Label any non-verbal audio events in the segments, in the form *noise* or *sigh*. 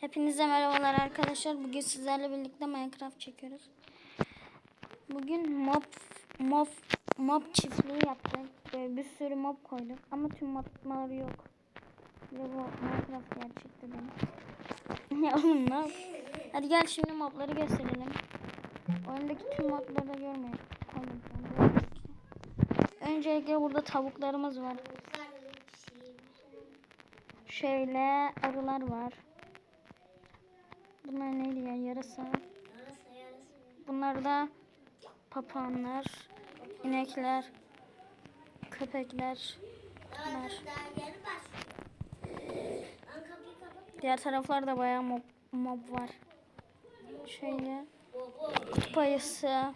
Hepinize merhabalar arkadaşlar. Bugün sizlerle birlikte Minecraft çekiyoruz. Bugün mob mob mob çiftliği yaptık. Böyle bir sürü mob koyduk ama tüm modları yok. Ve bu Minecraft gerçekte değil. *laughs* ya oğlum ne Hadi gel şimdi mobları gösterelim. Oyundaki tüm modları da görmeyin. Öncelikle burada tavuklarımız var. Şöyle arılar var. Yarasa. Bunlar da papağanlar, inekler, köpekler. Bunlar. Diğer taraflarda bayağı mob, mob var. Şöyle kutup ayısı,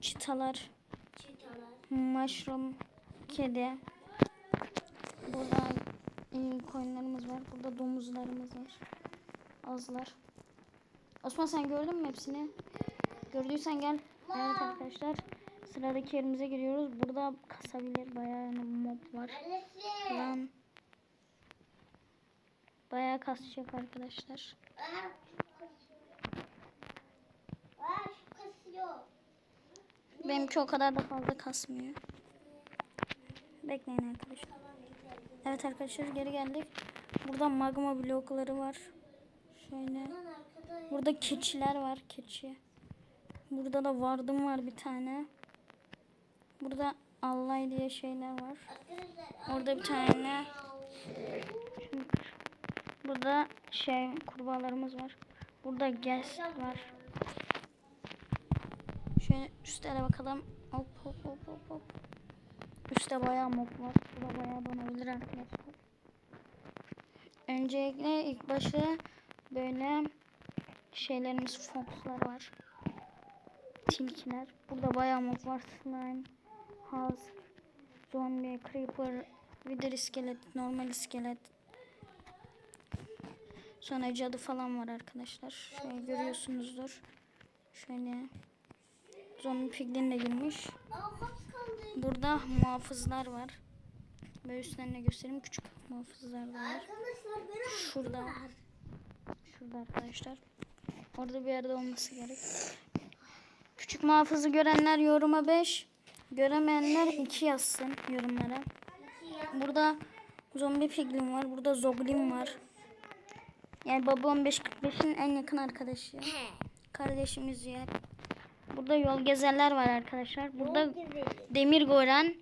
çitalar, mushroom, kedi. Burada e, koyunlarımız var. Burada domuzlarımız var. Azlar. Osman sen gördün mü hepsini? Gördüysen gel. Evet arkadaşlar. Sıradaki yerimize giriyoruz. Burada kasabilir bayağı yani mob var. Lan. Bayağı kasacak arkadaşlar. Benimki o kadar da fazla kasmıyor. Bekleyin arkadaşlar. Evet arkadaşlar geri geldik. Burada magma blokları var. Şöyle. Burada keçiler var. Keçi. Burada da vardım var bir tane. Burada Allah diye şeyler var. Orada bir tane. Burada şey kurbağalarımız var. Burada guest var. Şöyle üstlere bakalım. Hop hop hop hop hop. Üstte bayağı mob var. Burada bayağı donabilir arkadaşlar. Öncelikle ilk başta böyle şeylerimiz foxlar var. Tilkiler. Burada bayağı mob var. Slime, husk, zombi, creeper, wither iskelet, normal iskelet. Sonra cadı falan var arkadaşlar. Şöyle görüyorsunuzdur. Şöyle zombi piglin de girmiş. Burada muhafızlar var. Böyle üstlerine göstereyim. Küçük muhafızlar da var. Şurada. Şurada arkadaşlar. Orada bir yerde olması gerek. Küçük muhafızı görenler yoruma 5. Göremeyenler 2 yazsın yorumlara. Burada zombi piglin var. Burada zoglin var. Yani baba 1545'in en yakın arkadaşı. Kardeşimiz ya. Burada yol gezerler var arkadaşlar. Burada demir golem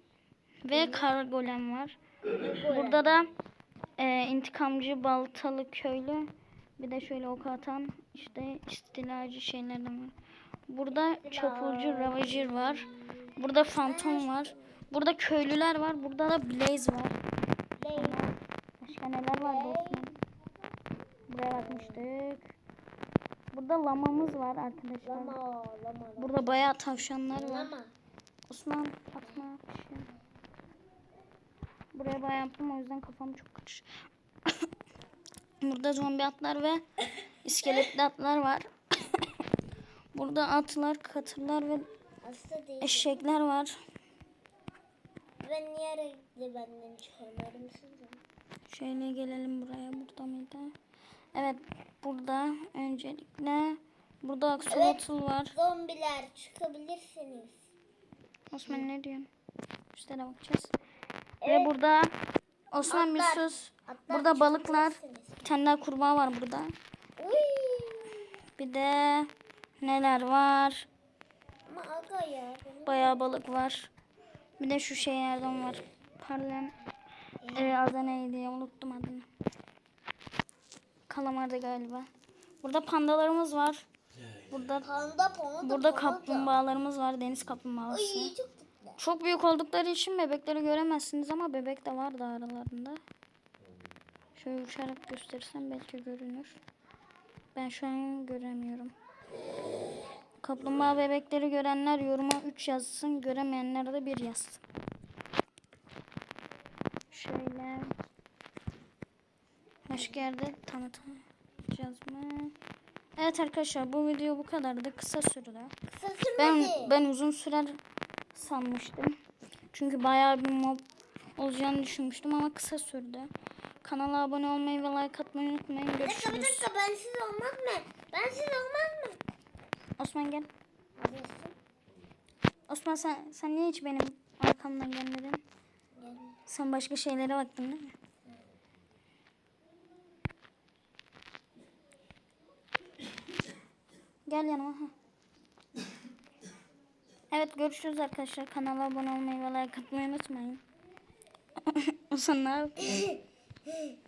ve kar golem var. Burada da e, intikamcı baltalı köylü bir de şöyle ok atan işte istilacı şeylerden var. Burada çapulcu ravajir var. Burada fantom var. Burada köylüler var. Burada da blaze var. Başka neler var dostum? Buraya bakmıştık. Burada lamamız var arkadaşlar. Lama, lama, Burada bayağı tavşanlar var. lama. Osman atma şey. Buraya bayağı yaptım o yüzden kafam çok karışık. *coughs* Burada zombi atlar ve iskeletli atlar var. *coughs* Burada atlar, katırlar ve eşekler var. Ben niye renkli benden çıkarmıyor musunuz? Şöyle gelelim buraya. Burada mıydı? Evet burada öncelikle burada axolotl var. Zombiler çıkabilirsiniz. Osman ne diyorsun? Üstlere bakacağız. Ve burada Osman bir Atlar. sus. Atlar Burada balıklar. Bir tane daha kurbağa var burada. Bir de neler var? Bayağı balık var. Bir de şu şeylerden var. Parlayan ee, adı neydi ya unuttum adını. Kalamardı galiba. Burada pandalarımız var. Burada Panda panda burada kaplumbağalarımız var. Deniz kaplumbağası. Ay çok. Çok büyük oldukları için bebekleri göremezsiniz ama bebek de var da aralarında. Şöyle uçarak gösterirsem belki görünür. Ben şu an göremiyorum. Kaplumbağa bebekleri görenler yoruma 3 yazsın. Göremeyenler de 1 yazsın. Şöyle. Başka yerde tanıtacağız mı? Evet arkadaşlar bu video bu kadardı. Kısa sürdü. Kısa sürmedi. Ben ben uzun sürer sanmıştım. Çünkü bayağı bir mob olacağını düşünmüştüm ama kısa sürdü. Kanala abone olmayı ve like atmayı unutmayın. Bir dakika bir Görüşürüz. dakika bensiz olmaz mı? Bensiz olmaz mı? Osman gel. Osman sen, sen niye hiç benim arkamdan gelmedin? Gel. Sen başka şeylere baktın değil mi? Gel yanıma. Evet görüşürüz arkadaşlar. Kanala abone olmayı ve like atmayı unutmayın. *laughs* Osman ne yapıyorsun? *laughs* *gasps* Hey. *laughs*